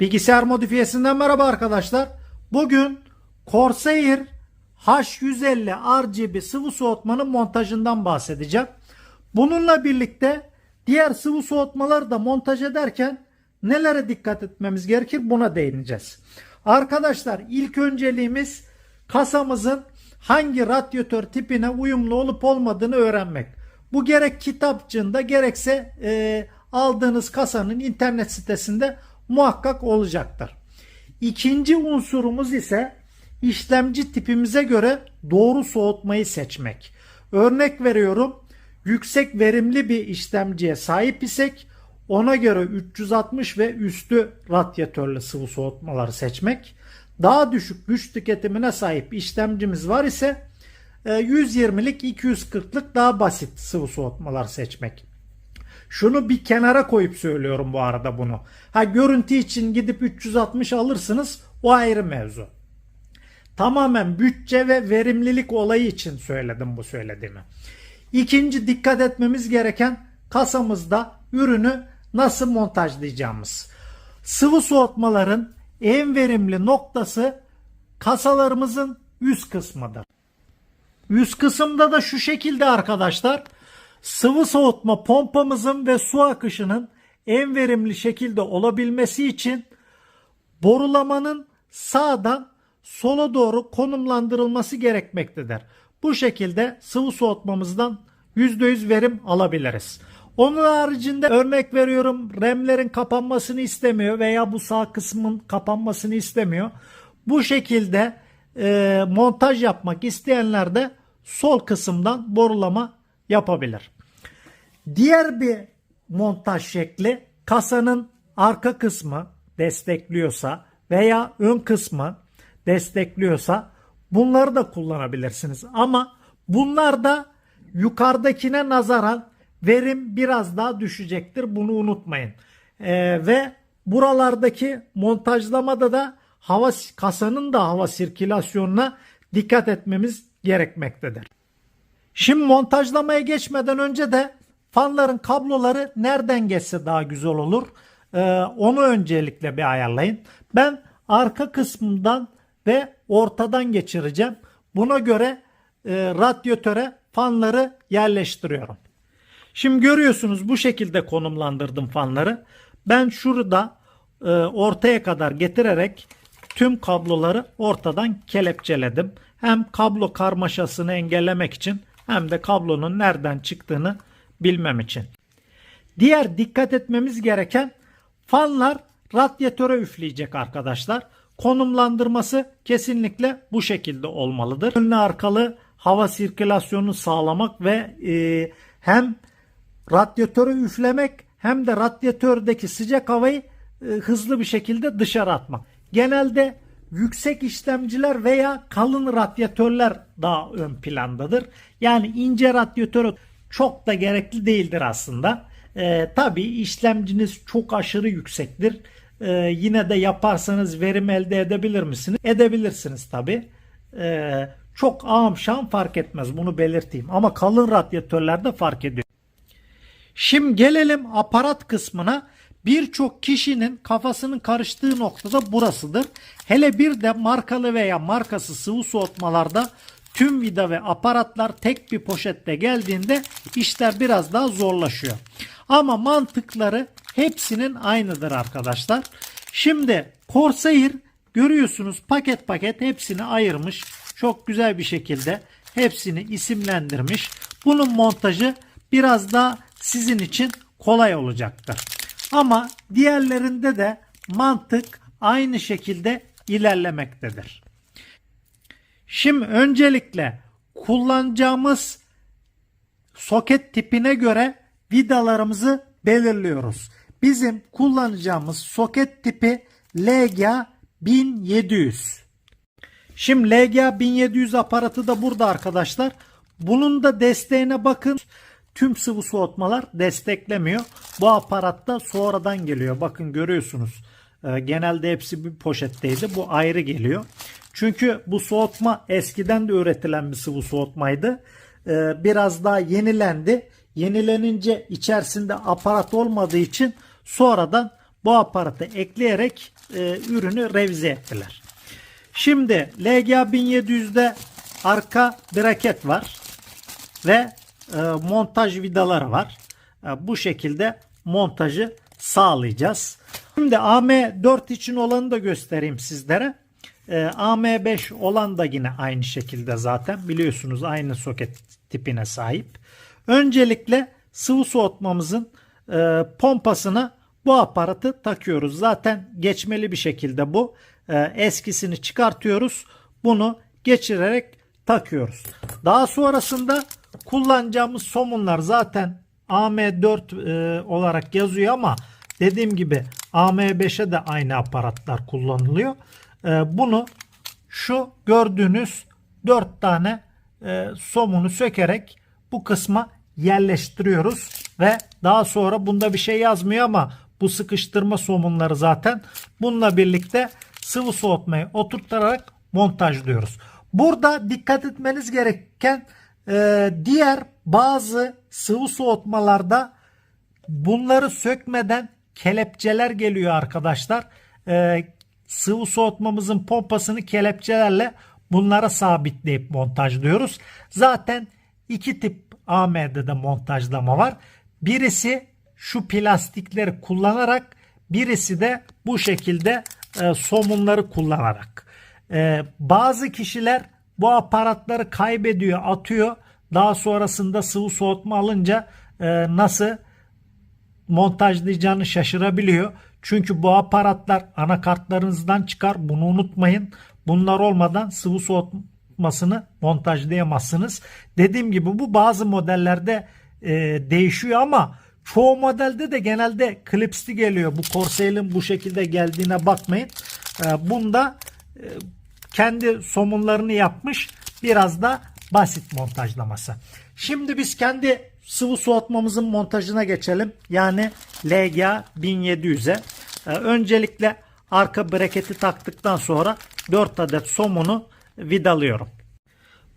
Bilgisayar modifiyesinden merhaba arkadaşlar. Bugün Corsair H150 RGB sıvı soğutmanın montajından bahsedeceğim. Bununla birlikte diğer sıvı soğutmaları da montaj ederken nelere dikkat etmemiz gerekir buna değineceğiz. Arkadaşlar ilk önceliğimiz kasamızın hangi radyatör tipine uyumlu olup olmadığını öğrenmek. Bu gerek kitapçığında gerekse e, aldığınız kasanın internet sitesinde muhakkak olacaktır. İkinci unsurumuz ise işlemci tipimize göre doğru soğutmayı seçmek. Örnek veriyorum yüksek verimli bir işlemciye sahip isek ona göre 360 ve üstü radyatörlü sıvı soğutmaları seçmek. Daha düşük güç tüketimine sahip işlemcimiz var ise 120'lik 240'lık daha basit sıvı soğutmalar seçmek. Şunu bir kenara koyup söylüyorum bu arada bunu. Ha görüntü için gidip 360 alırsınız o ayrı mevzu. Tamamen bütçe ve verimlilik olayı için söyledim bu söylediğimi. İkinci dikkat etmemiz gereken kasamızda ürünü nasıl montajlayacağımız. Sıvı soğutmaların en verimli noktası kasalarımızın üst kısmıdır. Üst kısımda da şu şekilde arkadaşlar sıvı soğutma pompamızın ve su akışının en verimli şekilde olabilmesi için borulamanın sağdan sola doğru konumlandırılması gerekmektedir. Bu şekilde sıvı soğutmamızdan %100 verim alabiliriz. Onun haricinde örnek veriyorum remlerin kapanmasını istemiyor veya bu sağ kısmın kapanmasını istemiyor. Bu şekilde e, montaj yapmak isteyenler de sol kısımdan borulama yapabilir. Diğer bir montaj şekli kasanın arka kısmı destekliyorsa veya ön kısmı destekliyorsa bunları da kullanabilirsiniz. Ama bunlar da yukarıdakine nazaran verim biraz daha düşecektir. Bunu unutmayın. Ee, ve buralardaki montajlamada da hava kasanın da hava sirkülasyonuna dikkat etmemiz gerekmektedir. Şimdi montajlamaya geçmeden önce de fanların kabloları nereden geçse daha güzel olur. Ee, onu öncelikle bir ayarlayın. Ben arka kısmından ve ortadan geçireceğim. Buna göre e, radyatöre fanları yerleştiriyorum. Şimdi görüyorsunuz bu şekilde konumlandırdım fanları. Ben şurada e, ortaya kadar getirerek tüm kabloları ortadan kelepçeledim. Hem kablo karmaşasını engellemek için hem de kablonun nereden çıktığını bilmem için. Diğer dikkat etmemiz gereken fanlar radyatöre üfleyecek arkadaşlar. Konumlandırması kesinlikle bu şekilde olmalıdır. Önlü arkalı hava sirkülasyonunu sağlamak ve e, hem radyatöre üflemek hem de radyatördeki sıcak havayı e, hızlı bir şekilde dışarı atmak. Genelde yüksek işlemciler veya kalın radyatörler daha ön plandadır. Yani ince radyatör çok da gerekli değildir aslında. E, Tabi işlemciniz çok aşırı yüksektir. E, yine de yaparsanız verim elde edebilir misiniz? Edebilirsiniz tabi. E, çok ağım şam fark etmez bunu belirteyim. Ama kalın radyatörlerde fark ediyor. Şimdi gelelim aparat kısmına. Birçok kişinin kafasının karıştığı noktada burasıdır. Hele bir de markalı veya markası sıvı soğutmalarda tüm vida ve aparatlar tek bir poşette geldiğinde işler biraz daha zorlaşıyor. Ama mantıkları hepsinin aynıdır arkadaşlar. Şimdi Corsair görüyorsunuz paket paket hepsini ayırmış. Çok güzel bir şekilde hepsini isimlendirmiş. Bunun montajı biraz daha sizin için kolay olacaktır. Ama diğerlerinde de mantık aynı şekilde ilerlemektedir. Şimdi öncelikle kullanacağımız soket tipine göre vidalarımızı belirliyoruz. Bizim kullanacağımız soket tipi LGA 1700. Şimdi LGA 1700 aparatı da burada arkadaşlar. Bunun da desteğine bakın. Tüm sıvı soğutmalar desteklemiyor. Bu aparatta sonradan geliyor. Bakın görüyorsunuz. Ee, genelde hepsi bir poşetteydi. Bu ayrı geliyor. Çünkü bu soğutma eskiden de üretilen bir sıvı soğutmaydı. Ee, biraz daha yenilendi. Yenilenince içerisinde aparat olmadığı için sonradan bu aparatı ekleyerek e, ürünü revize ettiler. Şimdi LGA 1700'de arka braket var ve e, montaj vidaları var. E, bu şekilde montajı sağlayacağız. Şimdi AM4 için olanı da göstereyim sizlere. E, AM5 olan da yine aynı şekilde zaten biliyorsunuz aynı soket tipine sahip. Öncelikle sıvı soğutmamızın e, pompasına bu aparatı takıyoruz. Zaten geçmeli bir şekilde bu. Eskisini çıkartıyoruz. Bunu geçirerek takıyoruz. Daha sonrasında kullanacağımız somunlar zaten AM4 e, olarak yazıyor ama dediğim gibi AM5'e de aynı aparatlar kullanılıyor. E, bunu şu gördüğünüz 4 tane e, somunu sökerek bu kısma yerleştiriyoruz ve daha sonra bunda bir şey yazmıyor ama bu sıkıştırma somunları zaten bununla birlikte sıvı soğutmayı oturtarak montajlıyoruz. Burada dikkat etmeniz gereken e, diğer bazı sıvı soğutmalarda bunları sökmeden kelepçeler geliyor arkadaşlar. E, sıvı soğutmamızın pompasını kelepçelerle bunlara sabitleyip montajlıyoruz. Zaten iki tip AMD'de montajlama var. Birisi şu plastikleri kullanarak birisi de bu şekilde e, somunları kullanarak. E, bazı kişiler bu aparatları kaybediyor, atıyor. Daha sonrasında sıvı soğutma alınca e, nasıl montajlayacağını şaşırabiliyor. Çünkü bu aparatlar anakartlarınızdan çıkar. Bunu unutmayın. Bunlar olmadan sıvı soğutmasını montajlayamazsınız. Dediğim gibi bu bazı modellerde e, değişiyor ama çoğu modelde de genelde klipsli geliyor. Bu Corsair'in bu şekilde geldiğine bakmayın. E, bunda e, kendi somunlarını yapmış. Biraz da basit montajlaması. Şimdi biz kendi sıvı soğutmamızın montajına geçelim. Yani LGA 1700'e. Ee, öncelikle arka breketi taktıktan sonra 4 adet somunu vidalıyorum.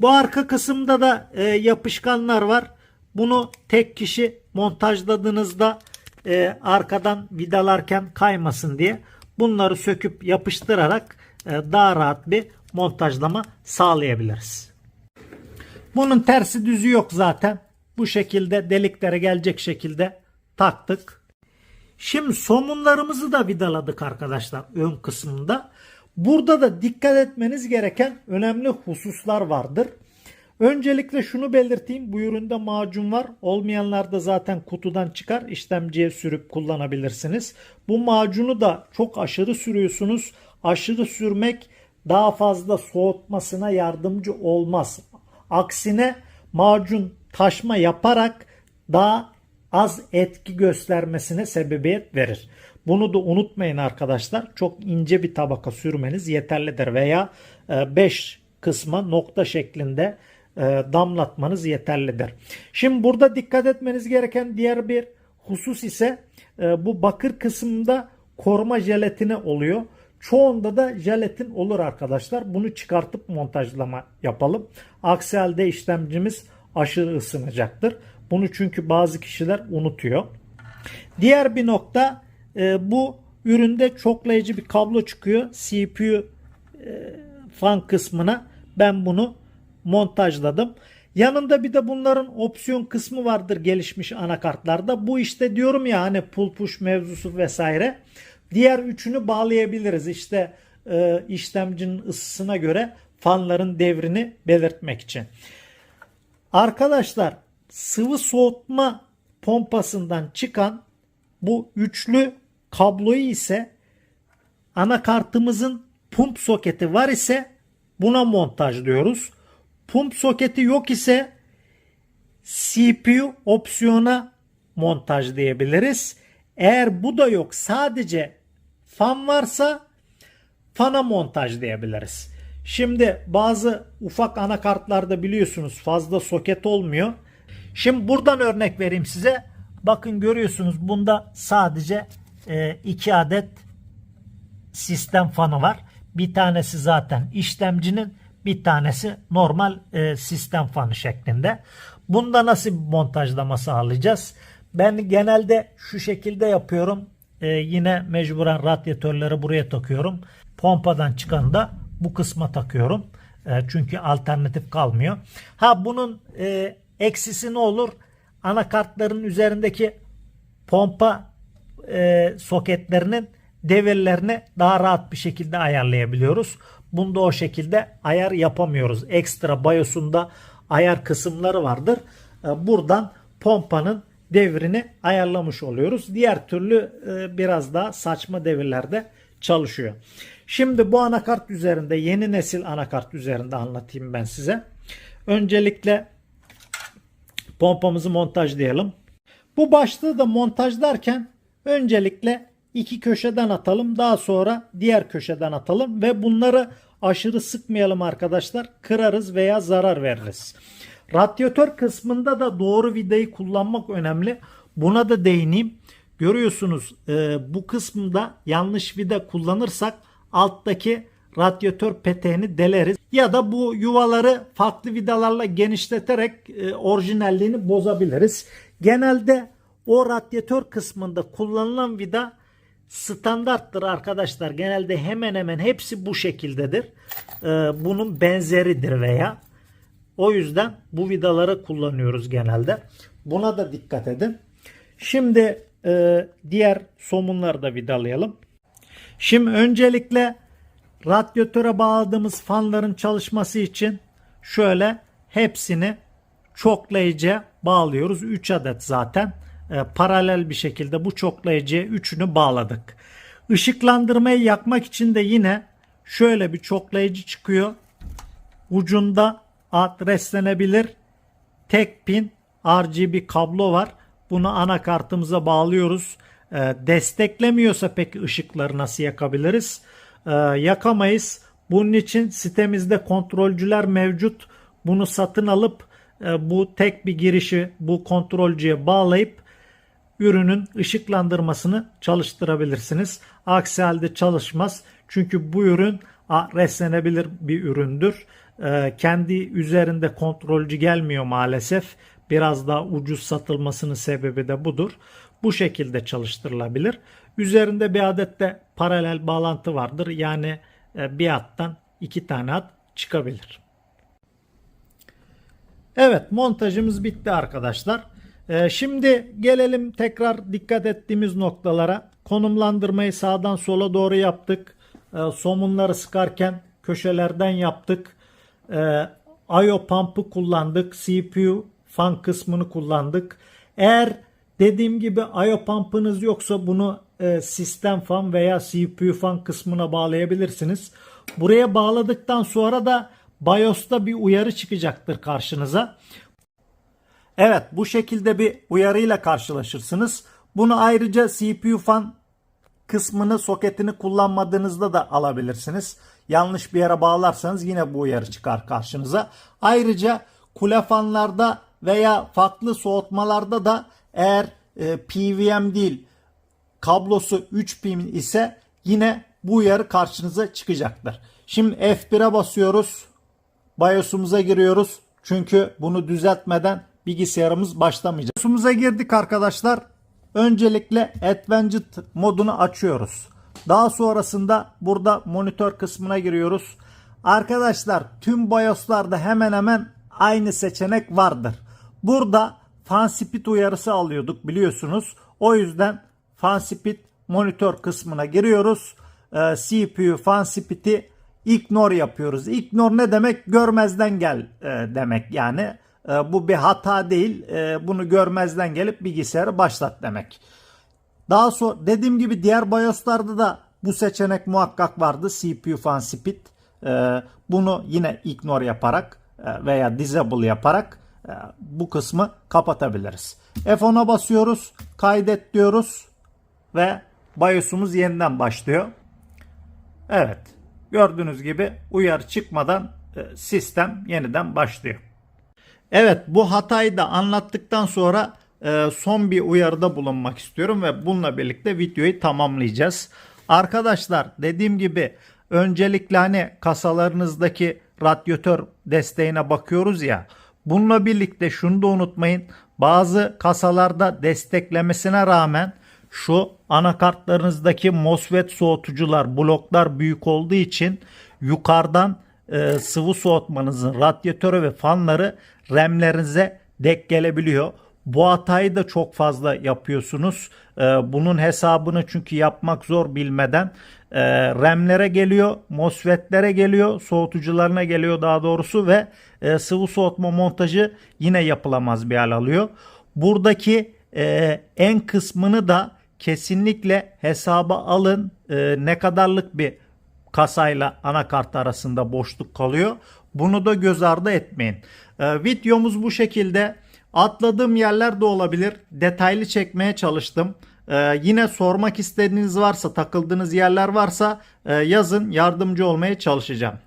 Bu arka kısımda da e, yapışkanlar var. Bunu tek kişi montajladığınızda e, arkadan vidalarken kaymasın diye bunları söküp yapıştırarak daha rahat bir montajlama sağlayabiliriz. Bunun tersi düzü yok zaten. Bu şekilde deliklere gelecek şekilde taktık. Şimdi somunlarımızı da vidaladık arkadaşlar ön kısmında. Burada da dikkat etmeniz gereken önemli hususlar vardır. Öncelikle şunu belirteyim. Bu üründe macun var. Olmayanlar da zaten kutudan çıkar. işlemciye sürüp kullanabilirsiniz. Bu macunu da çok aşırı sürüyorsunuz. Aşırı sürmek daha fazla soğutmasına yardımcı olmaz. Aksine macun taşma yaparak daha az etki göstermesine sebebiyet verir. Bunu da unutmayın arkadaşlar. Çok ince bir tabaka sürmeniz yeterlidir veya 5 kısma nokta şeklinde e, damlatmanız yeterlidir. Şimdi burada dikkat etmeniz gereken diğer bir husus ise e, bu bakır kısmında koruma jelatini oluyor. Çoğunda da jelatin olur arkadaşlar. Bunu çıkartıp montajlama yapalım. Aksi halde işlemcimiz aşırı ısınacaktır. Bunu çünkü bazı kişiler unutuyor. Diğer bir nokta e, bu üründe çoklayıcı bir kablo çıkıyor. CPU e, fan kısmına ben bunu montajladım. Yanında bir de bunların opsiyon kısmı vardır gelişmiş anakartlarda. Bu işte diyorum ya hani pull push mevzusu vesaire. Diğer üçünü bağlayabiliriz. İşte e, işlemcinin ısısına göre fanların devrini belirtmek için. Arkadaşlar sıvı soğutma pompasından çıkan bu üçlü kabloyu ise anakartımızın pump soketi var ise buna montajlıyoruz. Pump soketi yok ise CPU opsiyona montajlayabiliriz. Eğer bu da yok sadece fan varsa fana montajlayabiliriz. Şimdi bazı ufak anakartlarda biliyorsunuz fazla soket olmuyor. Şimdi buradan örnek vereyim size. Bakın görüyorsunuz bunda sadece e, iki adet sistem fanı var. Bir tanesi zaten işlemcinin bir tanesi normal e, sistem fanı şeklinde. Bunda nasıl bir montajlama sağlayacağız? Ben genelde şu şekilde yapıyorum. e, yine mecburen radyatörleri buraya takıyorum. Pompadan çıkanı da bu kısma takıyorum. E, çünkü alternatif kalmıyor. Ha bunun e, eksisi ne olur? Anakartların üzerindeki pompa e, soketlerinin devirlerini daha rahat bir şekilde ayarlayabiliyoruz. Bunda o şekilde ayar yapamıyoruz. Ekstra BIOS'unda ayar kısımları vardır. E, buradan pompanın devrini ayarlamış oluyoruz. Diğer türlü e, biraz daha saçma devirlerde çalışıyor. Şimdi bu anakart üzerinde yeni nesil anakart üzerinde anlatayım ben size. Öncelikle pompamızı montajlayalım. Bu başlığı da montajlarken öncelikle iki köşeden atalım. Daha sonra diğer köşeden atalım ve bunları aşırı sıkmayalım arkadaşlar. Kırarız veya zarar veririz. Radyatör kısmında da doğru vidayı kullanmak önemli. Buna da değineyim. Görüyorsunuz e, bu kısımda yanlış vida kullanırsak alttaki radyatör peteğini deleriz. Ya da bu yuvaları farklı vidalarla genişleterek e, orijinalliğini bozabiliriz. Genelde o radyatör kısmında kullanılan vida standarttır arkadaşlar. Genelde hemen hemen hepsi bu şekildedir. E, bunun benzeridir veya. O yüzden bu vidaları kullanıyoruz genelde. Buna da dikkat edin. Şimdi e, diğer somunları da vidalayalım. Şimdi öncelikle radyatöre bağladığımız fanların çalışması için şöyle hepsini çoklayıcıya bağlıyoruz. 3 adet zaten. E, paralel bir şekilde bu çoklayıcıya üçünü bağladık. Işıklandırmayı yakmak için de yine şöyle bir çoklayıcı çıkıyor. Ucunda adreslenebilir tek pin RGB kablo var. Bunu anakartımıza bağlıyoruz. E, desteklemiyorsa peki ışıkları nasıl yakabiliriz? E, yakamayız. Bunun için sitemizde kontrolcüler mevcut. Bunu satın alıp e, bu tek bir girişi bu kontrolcüye bağlayıp ürünün ışıklandırmasını çalıştırabilirsiniz. Aksi halde çalışmaz. Çünkü bu ürün reslenebilir bir üründür. Ee, kendi üzerinde kontrolcü gelmiyor maalesef. Biraz daha ucuz satılmasının sebebi de budur. Bu şekilde çalıştırılabilir. Üzerinde bir adet de paralel bağlantı vardır. Yani e, bir hattan iki tane hat çıkabilir. Evet montajımız bitti arkadaşlar. Ee, şimdi gelelim tekrar dikkat ettiğimiz noktalara. Konumlandırmayı sağdan sola doğru yaptık. Ee, somunları sıkarken köşelerden yaptık. Ee, IO pump'ı kullandık. CPU fan kısmını kullandık. Eğer dediğim gibi IO pump'ınız yoksa bunu e, sistem fan veya CPU fan kısmına bağlayabilirsiniz. Buraya bağladıktan sonra da BIOS'ta bir uyarı çıkacaktır karşınıza. Evet bu şekilde bir uyarıyla karşılaşırsınız. Bunu ayrıca CPU fan kısmını soketini kullanmadığınızda da alabilirsiniz. Yanlış bir yere bağlarsanız yine bu uyarı çıkar karşınıza. Ayrıca kule fanlarda veya farklı soğutmalarda da eğer e, PWM değil kablosu 3 pin ise yine bu uyarı karşınıza çıkacaktır. Şimdi F1'e basıyoruz. BIOS'umuza giriyoruz. Çünkü bunu düzeltmeden bilgisayarımız başlamayacak. BIOS'umuza girdik arkadaşlar. Öncelikle Advanced modunu açıyoruz. Daha sonrasında burada monitör kısmına giriyoruz. Arkadaşlar tüm BIOS'larda hemen hemen aynı seçenek vardır. Burada fan speed uyarısı alıyorduk biliyorsunuz. O yüzden fan speed monitör kısmına giriyoruz. Ee, CPU fan speed'i ignore yapıyoruz. Ignore ne demek? Görmezden gel e, demek yani. E, bu bir hata değil. E, bunu görmezden gelip bilgisayarı başlat demek. Daha sonra dediğim gibi diğer BIOS'larda da bu seçenek muhakkak vardı. CPU fan speed. E, bunu yine ignore yaparak veya disable yaparak bu kısmı kapatabiliriz. F10'a basıyoruz. Kaydet diyoruz. Ve BIOS'umuz yeniden başlıyor. Evet. Gördüğünüz gibi uyarı çıkmadan sistem yeniden başlıyor. Evet bu hatayı da anlattıktan sonra e, son bir uyarıda bulunmak istiyorum ve bununla birlikte videoyu tamamlayacağız. Arkadaşlar dediğim gibi öncelikle hani kasalarınızdaki radyatör desteğine bakıyoruz ya. Bununla birlikte şunu da unutmayın. Bazı kasalarda desteklemesine rağmen şu anakartlarınızdaki MOSFET soğutucular bloklar büyük olduğu için yukarıdan e, sıvı soğutmanızın radyatörü ve fanları RAM'lerinize denk gelebiliyor. Bu hatayı da çok fazla yapıyorsunuz. Ee, bunun hesabını çünkü yapmak zor bilmeden e, RAM'lere geliyor, MOSFET'lere geliyor, soğutucularına geliyor daha doğrusu ve e, sıvı soğutma montajı yine yapılamaz bir hal alıyor. Buradaki e, en kısmını da kesinlikle hesaba alın. E, ne kadarlık bir kasayla anakart arasında boşluk kalıyor. Bunu da göz ardı etmeyin. Ee, videomuz bu şekilde. Atladığım yerler de olabilir. Detaylı çekmeye çalıştım. Ee, yine sormak istediğiniz varsa, takıldığınız yerler varsa e, yazın yardımcı olmaya çalışacağım.